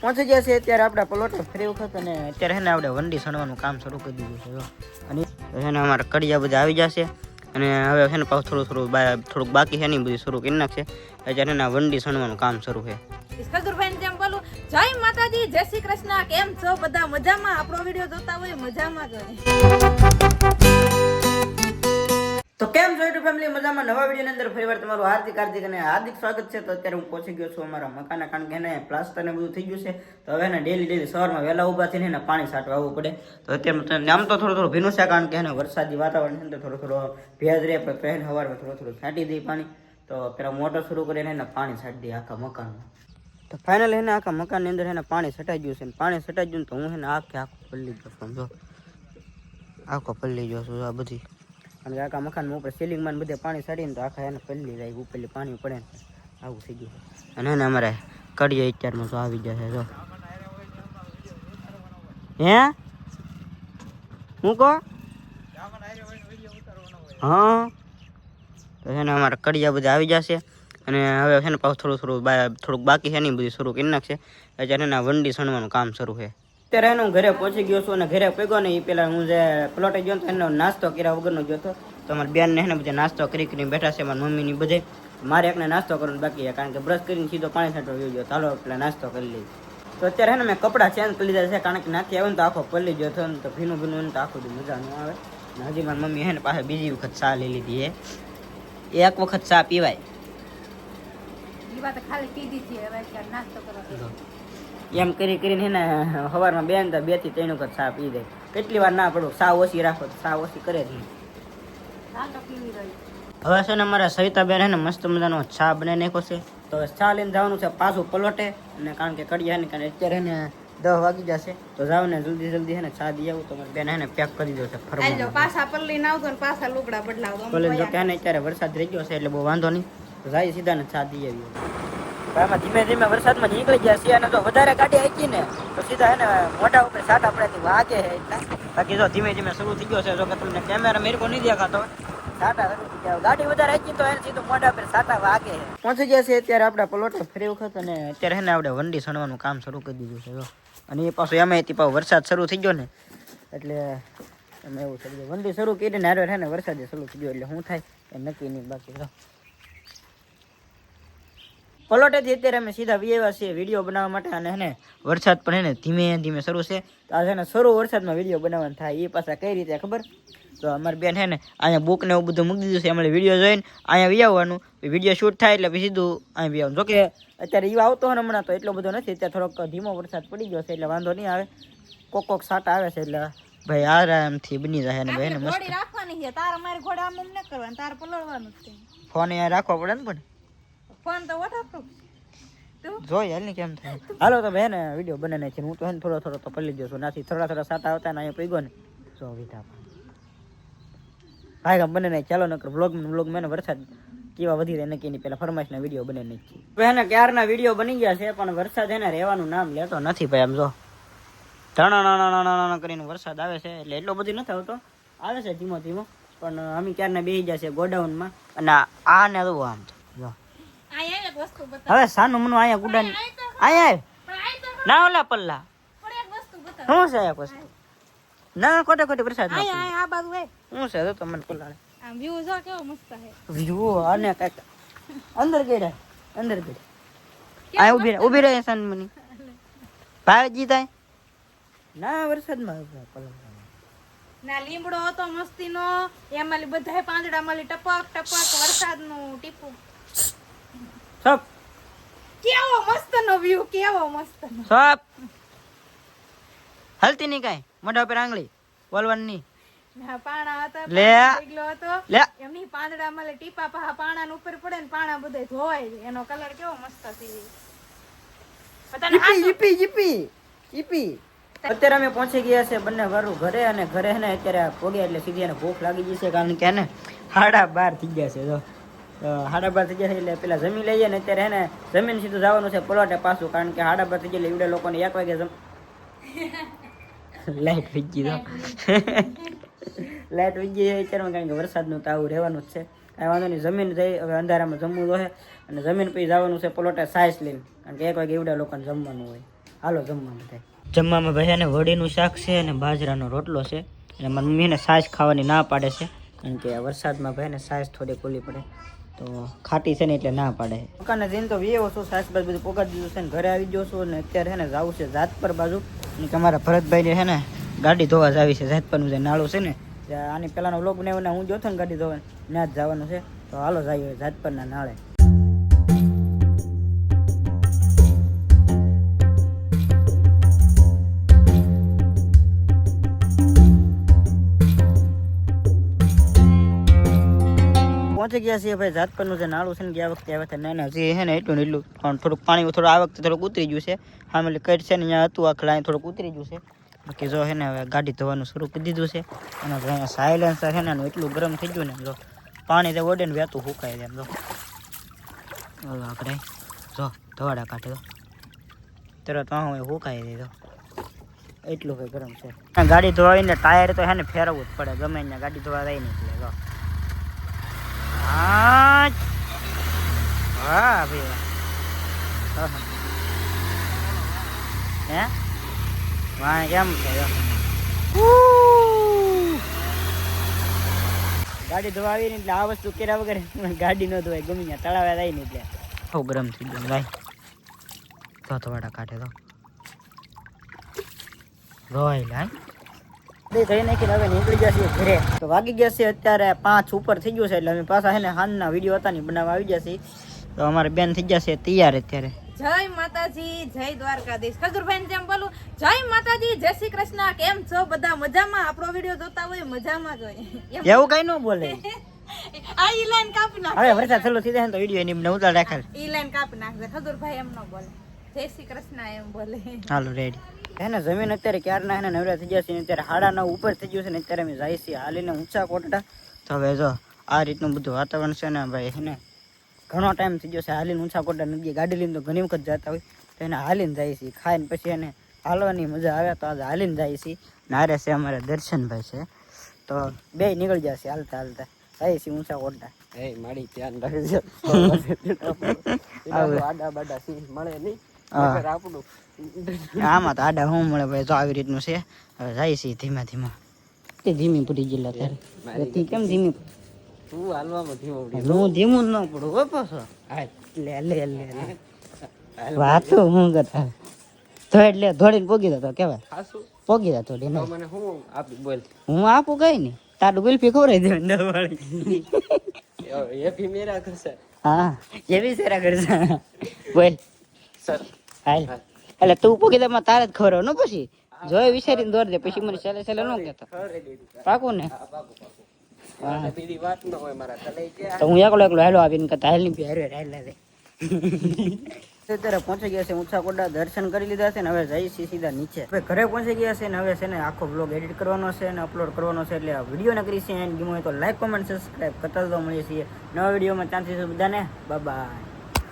પહોંચી ગયા છે અત્યારે આપણા પ્લોટ ફરી વખત અને અત્યારે છે આપણે વંડી સણવાનું કામ શરૂ કરી દીધું છે. અને એને અમારા કડિયા બધા આવી જશે અને હવે છે ને પાછું થોડું થોડું થોડુંક બાકી છે ને બધું શરૂ કરી નાખશે. અત્યારે એના વંડી સણવાનું કામ શરૂ છે. ખજૂરભાઈ જેમ બોલું, જય માતાજી, જય શ્રી કૃષ્ણ, કેમ છો? બધા મજામાં? આપણો વીડિયો જોતા હોય મજામાં જ હોય. તો કેમ છો યુટ્યુબ ફેમિલી મજામાં? નવા વિડીયોની અંદર ફરીવાર તમારું હાર્દિક હાર્દિક અને હાર્દિક સ્વાગત છે. તો અત્યારે હું પહોંચી ગયો છું અમારા મકાન કારણ કે એને પ્લાસ્ટર ને બધું થઈ ગયું છે. તો હવે એને ડેલી ડેલી સવારમાં વહેલા ઊભા થઈને એને પાણી છાંટવા આવવું પડે. તો અત્યારે આમ તો થોડું થોડું ભીનું છે કારણ કે એને વરસાદી વાતાવરણ અંદર થોડો થોડો ભેજ રહે પણ પહેલ સવારમાં થોડું થોડું છાંટી દઈ પાણી. તો પેલા મોટર શરૂ કરીને એને પાણી છાંટી દઈએ આખા મકાનમાં. તો ફાઇનલ એને આખા મકાનની અંદર એને પાણી છટાઈ ગયું છે. પાણી છટાઈ ગયું તો હું એને આખે આખું પલ્લી ગયો સમજો આખો પલ્લી ગયો છું આ બધી. અને આખા મકાનમાં ઉપર સીલિંગમાં બધે પાણી ચડીને તો આખા એને પલ્લી જાય ઉપરલી પાણી પડે ને આવું થઈ ગયું. અને એને અમારે કડીએ અત્યારમાં તો આવી જશે જો. હે? હું કહો? હા. તો છે ને અમારા કડિયા બધા આવી જશે અને હવે છે ને પાછું થોડું થોડું થોડુંક બાકી છે ને બધું શરૂ કરી નાખશે. અત્યારે એના વંડી સણવાનું કામ શરૂ છે. અત્યારે હું ઘરે પહોંચી ગયો છું અને ઘરે પગ્યો ને એ પેલા હું જે પ્લોટે ગયો તો એનો નાસ્તો કર્યા વગરનો ગયો હતો. તો અમારી બેન ને બધે નાસ્તો કરી કરીને બેઠા છે મારી મમ્મી ની બધે. મારે એકને નાસ્તો કરવાનો બાકી છે કારણ કે બ્રશ કરીને સીધો પાણી છાંટો ગયો ગયો ચાલો પેલા નાસ્તો કરી લઈએ. તો અત્યારે હે ને મેં કપડાં ચેન્જ કરી લીધા છે કારણ કે નાખી આવે ને તો આખો પલ્લી ગયો હતો ને તો ભીનું ભીનું તો આખું દી મજા ન આવે. ને હજી મારી મમ્મી હે ને પાસે બીજી વખત ચા લઈ લીધી છે એક વખત ચા પીવાય. ખાલી પીધી છે હવે નાસ્તો કરો એમ કરી કરીને એને સવારમાં બેન તો બેથી ત્રણ વખત ચા પી દે. કેટલી વાર ના પડું ચા ઓછી રાખો ચા ઓછી કરે જ નહીં હવે છે ને અમારા સવિતાબેન હે ને મસ્ત મજાનો ચા બનાવી નાખ્યો છે. તો ચા લઈને જવાનું છે પાછું પલોટે અને કારણ કે કડિયા ને કારણ અત્યારે ને દસ વાગી જશે તો જાવ ને જલ્દી જલ્દી હે ને ચા દઈ આવું તો મારી બેન હે ને પેક કરી છે આજો ફરવાનું પાછા પલ્લી ના આવતો ને પાછા લુગડા બદલાવો. આમ જો કે ને અત્યારે વરસાદ રહી ગયો છે એટલે બહુ વાંધો નહીં. જાય સીધા ને ચા દઈ આવીએ. આમાં ધીમે ધીમે વરસાદમાં નીકળી ગયા છીએ અને જો વધારે ગાડી હાકી ને, તો સીધા હે ને મોઢા ઉપર સાટ આપણાથી વાગે છે બાકી જો ધીમે ધીમે શરૂ થઈ ગયો છે, જો કે તમને કેમેરા મેરકો નહીં દેખાતો. સાટા ગાડી વધારે હાકી તો એને સીધું મોઢા ઉપર સાટા વાગે પહોંચી ગયા છે અત્યારે આપણે પલોટે ફરી વખત અને અત્યારે હે ને આપણે વંડી સણવાનું કામ શરૂ કરી દીધું છે અને એ પાછું એમાં પાછો વરસાદ શરૂ થઈ ગયો ને, એટલે એમાં એવું થઈ ગયું વંડી શરૂ કરીને હારે ને વરસાદ શરૂ થઈ ગયો, એટલે શું થાય એ નક્કી નહીં બાકી પલોટેથી અત્યારે અમે સીધા વિયેવા છીએ વીડિયો બનાવવા માટે અને એને વરસાદ પણ એને ધીમે ધીમે શરૂ છે. તો આ છે ને શરૂ વરસાદમાં વીડિયો બનાવવાનું થાય એ પાછા કઈ રીતે ખબર? તો અમારી બેન છે ને અહીંયા બુક ને એવું બધું મૂકી દીધું છે અમારે વીડિયો જોઈને અહીંયા વિયાવવાનું વીડિયો શૂટ થાય એટલે સીધું અહીંયા વિયાવવાનું જોકે અત્યારે ઈવા આવતો હોય હમણાં તો એટલો બધો નથી અત્યારે થોડોક ધીમો વરસાદ પડી ગયો છે એટલે વાંધો નહીં આવે. કોક કોક સાટ આવે છે એટલે ભાઈ આરામથી બની જાય ને ભાઈ ને મસ્ત રાખવાની છે તાર અમારે ઘોડા આમ આમ ન કરવાનું તાર પલળવાનું છે. ફોન અહીંયા રાખવો પડે ને પણ. ફોન તો વોટરપ્રૂફ જોઈ હાલ ને કેમ થાય? હાલો તો બેન વીડિયો બને નાખી હું તો હે થોડો થોડો તો પલ્લી જશું નાથી થોડા થોડા સાટા આવતા ને અહીંયા પીગો ને. જો વિધા ભાઈ કામ બને નહીં. ચાલો નકર બ્લોગ બ્લોગ મેં વરસાદ કેવા વધી રહે નક્કી નહીં પેલા ફરમાઈશના વીડિયો બને નાખી એને ક્યારના વીડિયો બની ગયા છે પણ વરસાદ એને રહેવાનું નામ લેતો નથી ભાઈ આમ જો. ધણા કરીને વરસાદ આવે છે એટલે એટલો બધો નથી આવતો આવે છે ધીમો ધીમો પણ અમે ક્યારના બેસી ગયા છે ગોડાઉનમાં અને આ ને આમ જો અહીંયા એક વસ્તુ બતાવ હવે સાનું મનું અહીંયા ગુડાન અહીંયા ના ઓલા પલ્લા. એક શું છે આ વસ્તુ? ના ખોટે ખોટી અહીંયા આ બાજુ હે શું છે? તો તમને પલ્લા આમ વ્યૂ જો કેવો મસ્ત હે વ્યૂ અને કાંઈક અંદર ગેડા અંદર ગેડા. આ ઊભી રહે ઊભી રહે સાનમની ભાગજી તાય? ના વરસાદમાં ઊભા પલ્લા ના લીમડો હતો મસ્તીનો. એમાં બધાય પાંદડા મળી ટપક ટપક વરસાદનું ટીપું. સપ કેવો મસ્તનો વ્યૂ કેવો મસ્તનો. સપ હલતી નહીં કાઈ. મોઢા પર આંગળી. બોલવાની નહીં. ના પાણા હતા લે. ઢગલો હતો. લે. એમની પાંદડા માલે ટીપા પાહા પાણા ઉપર પડે ને પાણા બધે ધોવાય એનો કલર કેવો મસ્ત છે. બધાને ઈપી ઈપી ઈપી ઈપી. અત્યારે અમે પહોંચી ગયા છે બંને વારું ઘરે અને ઘરે ને અત્યારે પોગ્યા એટલે સીધી એને ભૂખ લાગી ગઈ છે કારણ કે હે ને હાડા બાર થઈ ગયા છે જો. હાડા બાર થઈ ગયા છે એટલે પેલા જમી લઈએ ને અત્યારે એને ને જમીન સીધું જવાનું છે પલોટે પાછું કારણ કે હાડા બાર થઈ જાય એટલે લોકોને એક વાગે જમ લાઈટ વીજ ગઈ તો. લાઈટ વી ગઈ અત્યારે અત્યારમાં કારણ કે વરસાદનું તો આવું રહેવાનું જ છે. કાંઈ વાંધો નહીં જમીન જઈ હવે અંધારામાં જમવું જોઈએ અને જમીન પછી જવાનું છે પલોટે સાઈસ લઈને કારણ કે એક વાગે એવડા લોકોને જમવાનું હોય. હાલો જમવાનું થાય જમવામાં ભાઈ અને વડીનું શાક છે અને બાજરાનો રોટલો છે. અને મારી મમ્મીને સાસ ખાવાની ના પાડે છે કારણ કે વરસાદમાં ભાઈ ને સાસ થોડી ખુલ્લી પડે. તો ખાટી છે ને એટલે ના પાડે. દુકાને જઈને તો વ્યવો છું, સાસબાજ બધું પોગાડી દીધું છે ને ઘરે આવી ગયો છું ને અત્યારે છે ને જવું છે જાતપર બાજુ. અને અમારા ભરતભાઈને છે ને ગાડી ધોવા જ આવી છે, જાતપરનું જે નાળું છે ને આની પહેલાનો વ્લોગ બનાવીને હું જોતો ને ગાડી ધોવા, ત્યાં જ જવાનું છે. તો હાલો જઈએ જાતપરના નાળે. પહોંચી ગયા છીએ ભાઈ જાતપરનું જે નાળું છે ને, ગયા વખતે આવ્યા હતા ના હજી છે ને, એટલું ને એટલું, પણ થોડુંક પાણી થોડું આ વખતે થોડુંક ઉતરી ગયું છે. હા એટલે કટ છે ને, અહીંયા હતું આખલા, અહીં થોડુંક ઉતરી ગયું છે. બાકી જો હે ને, હવે ગાડી ધોવાનું શરૂ કરી દીધું છે. અને ભાઈ સાયલેન્સર છે ને એટલું ગરમ થઈ ગયું ને જો, પાણી તે ઓડે ને વહેતું સુકાય એમ જો. આપણે જો, ધવાડા કાઢે તરત વાહ સુકાઈ દીધો એટલું ભાઈ ગરમ છે. આ ગાડી ધોવાઈને ટાયર તો હે ને, ફેરવવું જ પડે, ગમે ત્યાં ગાડી ધોવા જાય નહીં એટલે, જો. હા વાહ, ભાઈ હે? વાહ કેમ છે ગાડી ધોવાવી ને એટલે આ વસ્તુ કર્યા વગર ગાડી ન ધોવાય, ગમે ત્યાં તળાવે થાય ને એટલે. બહુ ગરમ થઈ ગયું, ભાઈ. તો થોડા કાઢે તો. રોય લાય બે થઈ નાખીને હવે નીકળી ગયા છીએ ઘરે. તો વાગી ગયા છે અત્યારે પાંચ ઉપર થઈ ગયું છે એટલે અમે પાછા છે ને હાનના વીડિયો હતા ને બનાવવા આવી ગયા છીએ. તો અમારે બેન થઈ ગયા છે તૈયાર અત્યારે. જય માતાજી જય દ્વારકાધીશ. ખજુરભાઈ જેમ બોલું જય માતાજી જય શ્રી કૃષ્ણ. કેમ છો બધા? મજામાં? આપણો વીડિયો જોતા હોય મજામાં જ હોય. એવું કઈ ન બોલે. આ ઈ લાઈન કાપી નાખ હવે વરસાદ ચાલુ થઈ જાય તો વીડિયો એની ઉતાર રાખેલ ઈ લાઈન કાપી નાખજે ખજુરભાઈ એમ ન બોલે. જય શ્રી કૃષ્ણ એમ બોલે. હાલો રેડી એને જમીન અત્યારે ક્યારના એને નવરા થઈ ગયા અત્યારે હાડા નવ ઉપર થઈ ગયું છે ને અત્યારે અમે જાય છીએ હાલીને ઊંચા કોટડા. તો હવે જો આ રીતનું બધું વાતાવરણ છે ને ભાઈ એને ઘણો ટાઈમ થઈ ગયો છે હાલીને ઊંચા કોટડા નદી ગાડી લઈને તો ઘણી વખત જતા હોય. તો એને હાલીને જાય છે ખાઈને પછી એને હાલવાની મજા આવે તો આજે હાલીને જાય છે નારે છે અમારે દર્શનભાઈ છે. તો બે નીકળી જશે હાલતા હાલતા. જાય છે ઊંચા કોટડા. એ મારી ધ્યાન રાખજો. આડા બાડા સી મળે નહીં. હા. આપણું આમાં તો આડા હું મળે ભાઈ તો આવી રીતનું છે. હવે જાય છે ધીમા ધીમા. તે ધીમી પડી ગયેલા તારે. તી કેમ ધીમી તું હાલવામાં ધીમો પડી હું ધીમું ન પડું હો પાછો. લે લે લે લે. વાતો હું કરતા? તો એટલે ધોડીને પોગી જતો કેવાય પોગી જતો ધીમે મને હું આપી બોલ. હું આપું કઈ નહીં તારું ગુલ્ફી ખવડાવી દે નવાળી એ ભી મેરા કરશે હા એવી સેરા કરશે બોલ. સર હાલ. એટલે તું પોગી દે તારે જ ખરો ને પછી? જોઈ વિચારીને દોર દે. પછી મને છેલ્લે છેલ્લે ન કેતો પાકું ને? ન તો હું એકલો એકલો હેલો આવીને કહેતા, હેલની હારે હેલ દે અત્યારે પહોંચી ગયા છે ઊંચા કોડા દર્શન કરી લીધા છે ને હવે જઈ છીએ સીધા નીચે. હવે ઘરે પહોંચી ગયા છે ને હવે છે ને આખો બ્લોગ એડિટ કરવાનો છે અને અપલોડ કરવાનો છે એટલે આ વીડિયો ને કરી છે એન્ડ ગીમો હોય તો લાઈક કોમેન્ટ સબસ્ક્રાઈબ કરતા તો મળીએ છીએ. નવા વિડીયોમાં ચાન્સીસ બધાને બાય